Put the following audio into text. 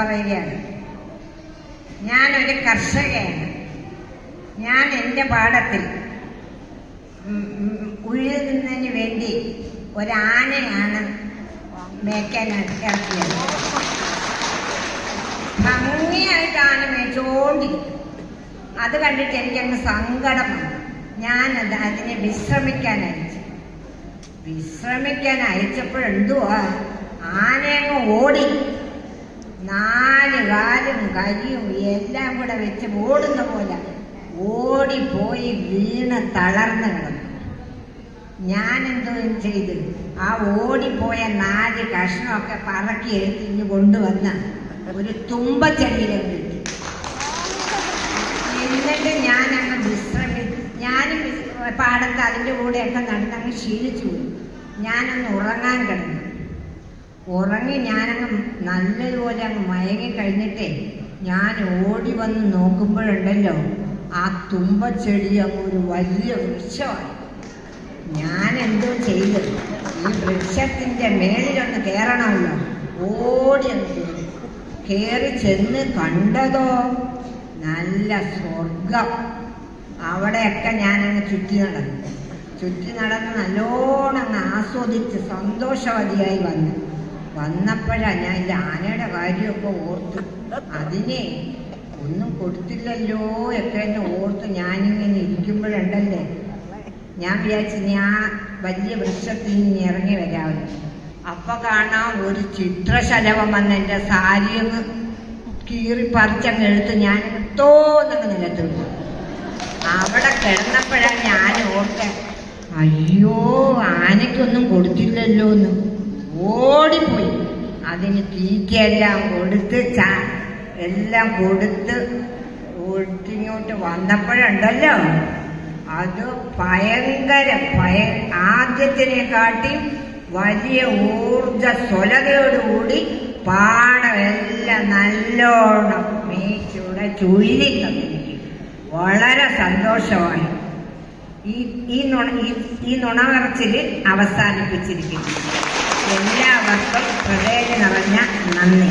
പറയുകയാണ്. ഞാനൊരു കർഷകയാണ്. ഞാൻ എന്റെ പാടത്തിൽ ഉഴുതുന്നതിന് വേണ്ടി ഒരാനയാണ് മേക്കാനായിട്ട് ഇറക്കിയത്. ഭംഗിയായിട്ട് ആന മേച്ചോണ്ടിരിക്കും അത് കണ്ടിട്ട് എനിക്കങ്ങ് സങ്കടം വന്നു. ഞാനത് അതിനെ വിശ്രമിക്കാൻ അയച്ചു. വിശ്രമിക്കാൻ അയച്ചപ്പോഴെന്തുവാ? ആനയങ്ങ് ഓടി. നാല് കാലും കരിയും എല്ലാം കൂടെ വെച്ച് ഓടുന്ന പോലെ ഓടിപ്പോയി വീണ് തളർന്നു കിടന്നു. ഞാൻ എന്തോ ചെയ്ത്? ആ ഓടിപ്പോയ നാല് കഷ്ണമൊക്കെ പറക്കി എടുത്തിഞ്ഞ് കൊണ്ടുവന്ന ഒരു തുമ്പച്ചെടിയിലും കിട്ടി എന്നിട്ട് ഞാൻ അങ്ങ് വിശ്രമി ഞാനും പാടത്ത് അതിന്റെ കൂടെയൊക്കെ നടന്നങ്ങ് ക്ഷീണിച്ചു പോയി ഞാനൊന്ന് ഉറങ്ങാൻ കിടന്നു. ഉറങ്ങി ഞാനങ്ങ് നല്ലതുപോലെ അങ്ങ് മയങ്ങി കഴിഞ്ഞിട്ടേ ഞാൻ ഓടി വന്ന് നോക്കുമ്പോഴുണ്ടല്ലോ ആ തുമ്പച്ചെടി അങ്ങ് ഒരു വലിയ വൃക്ഷമായി. ഞാൻ എന്തോ ചെയ്തു. ഈ വൃക്ഷത്തിന്റെ മേളിലൊന്ന് കയറണമല്ലോ ഓടി അങ്ങ് കയറി ചെന്ന് കണ്ടതോ? നല്ല സ്വർഗം അവിടെയൊക്കെ ഞാനങ്ങ് ചുറ്റി നടന്നു. ചുറ്റി നടന്ന് നല്ലോണം അങ്ങ് ആസ്വദിച്ച് സന്തോഷവതിയായി വന്നു. വന്നപ്പോഴാണ് ഞാൻ എന്റെ ആനയുടെ കാര്യമൊക്കെ ഓർത്തു. അതിനെ ഒന്നും കൊടുത്തില്ലല്ലോ ഒക്കെ എന്നെ ഓർത്ത്. ഞാനിങ്ങനെ ഇരിക്കുമ്പോഴുണ്ടല്ലേ? ഞാൻ വിചാരിച്ചു ഞാൻ വലിയ വൃക്ഷത്തിൽ നിന്ന് ഇറങ്ങി വരാമല്ലോ അപ്പൊ കാണാം ഒരു ചിത്രശലഭം വന്ന് എന്റെ സാരിയൊന്ന് കീറി പറിച്ചങ്ങ് എടുത്ത് ഞാൻ തോന്നങ്ങ് നിലത്ത് വീണു. അവിടെ കിടന്നപ്പോഴാണ് ഞാൻ ഓർത്തെ അയ്യോ ആനയ്ക്കൊന്നും കൊടുത്തില്ലല്ലോ എന്ന് ഓടിപ്പോയി. അതിന് തീറ്റയെല്ലാം കൊടുത്ത് ചാ എല്ലാം കൊടുത്ത് ഒട്ടിങ്ങോട്ട് വന്നപ്പോഴുണ്ടല്ലോ. അത് ഭയങ്കര ഭയ ആദ്യത്തിനെ കാട്ടി വലിയ ഊർജസ്വലതയോടുകൂടി പാടമെല്ലാം നല്ലോണം മേച്ചൂടെ ചുഴി തന്നിരിക്കും വളരെ സന്തോഷമായി. ഈ ഈ നുണ ഈ നുണ നിറച്ചിൽ അവസാനിപ്പിച്ചിരിക്കുന്നു. എല്ലാവർക്കും ഹൃദയ നിറഞ്ഞ നന്ദി.